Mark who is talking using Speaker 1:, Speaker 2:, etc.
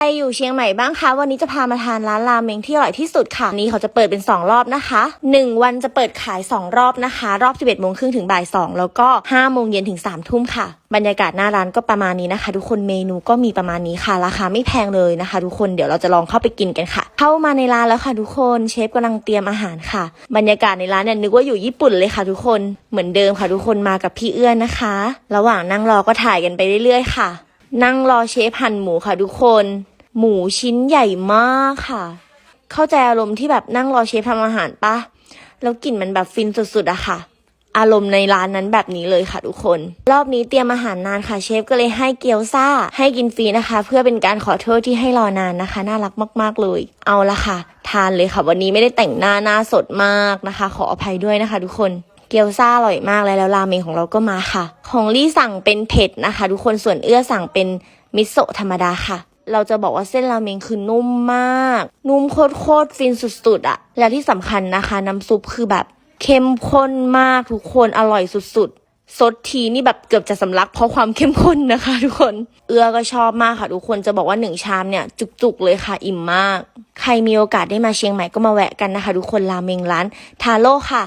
Speaker 1: ใครอยู่เชียงใหม่บ้างคะ วันนี้จะพามาทานร้านราเมงที่อร่อยที่สุดค่ะ นี่เขาจะเปิดเป็น 2 รอบนะคะ 1 วันจะเปิดขาย 2 รอบนะคะ รอบ 11โมงครึ่งถึงบ่าย 2 แล้วก็ 5 โมงเย็นถึง 3 ทุ่มค่ะ บรรยากาศหน้าร้านก็ประมาณนี้นะคะ ทุกคนเมนูก็มีประมาณนี้ค่ะ ราคาไม่แพงเลยนะคะ ทุกคนเดี๋ยวเราจะลองเข้าไปกินกันค่ะ เข้ามาในร้านแล้วค่ะ ทุกคนเชฟกำลังเตรียมอาหารค่ะ บรรยากาศในร้านเนี่ยนึกว่าอยู่ญี่ปุ่นเลยค่ะ ทุกคนเหมือนเดิมค่ะ ทุกคนมากับพี่เอื้อนนะคะ ระหว่างนั่งรอก็ถ่ายกันไปเรื่อยๆค่ะ นั่งรอเชฟหั่นหมูค่ะทุกคน หมูชิ้นใหญ่มากค่ะ เข้าใจอารมณ์ที่แบบนั่งรอเชฟทำอาหารปะแล้วกลิ่นมันแบบฟินสุดๆอะค่ะ อารมณ์ในร้านนั้นแบบนี้เลยค่ะทุกคน รอบนี้เตรียมอาหารนานค่ะเชฟก็เลยให้เกี๊ยวซ่า ให้กินฟรีนะคะ เพื่อเป็นการขอโทษที่ให้รอนานนะคะ น่ารักมาก ๆเลย เอาละค่ะ ทานเลยค่ะ วันนี้ไม่ได้แต่งหน้าหน้าสดมากนะคะ ขออภัยด้วยนะคะ ทุกคน เกี๊ยวซ่าอร่อยมากเลยแล้วราเมงของเราก็มาค่ะ ของลี่สั่งเป็นเผ็ดนะคะ ทุกคนส่วนเอื้อสั่งเป็นมิโซะธรรมดาค่ะ เราจะบอกว่าเส้นราเมงคือนุ่มมาก นุ่มโคตรๆฟินสุดๆอะแล้วที่สำคัญนะคะ น้ำซุปคือแบบเข้มข้นมากทุกคนอร่อยสุดๆซดทีนี่แบบเกือบจะสำลักเพราะความเข้มข้นนะคะ ทุกคน เอื้อก็ชอบมากค่ะ ทุกคนจะบอกว่าหนึ่งชามเนี่ย จุกๆเลยค่ะอิ่มมาก ใครมีโอกาสได้มาเชียงใหม่ก็มาแวะกันนะคะ ทุกคนราเมงร้านทาโร่ค่ะ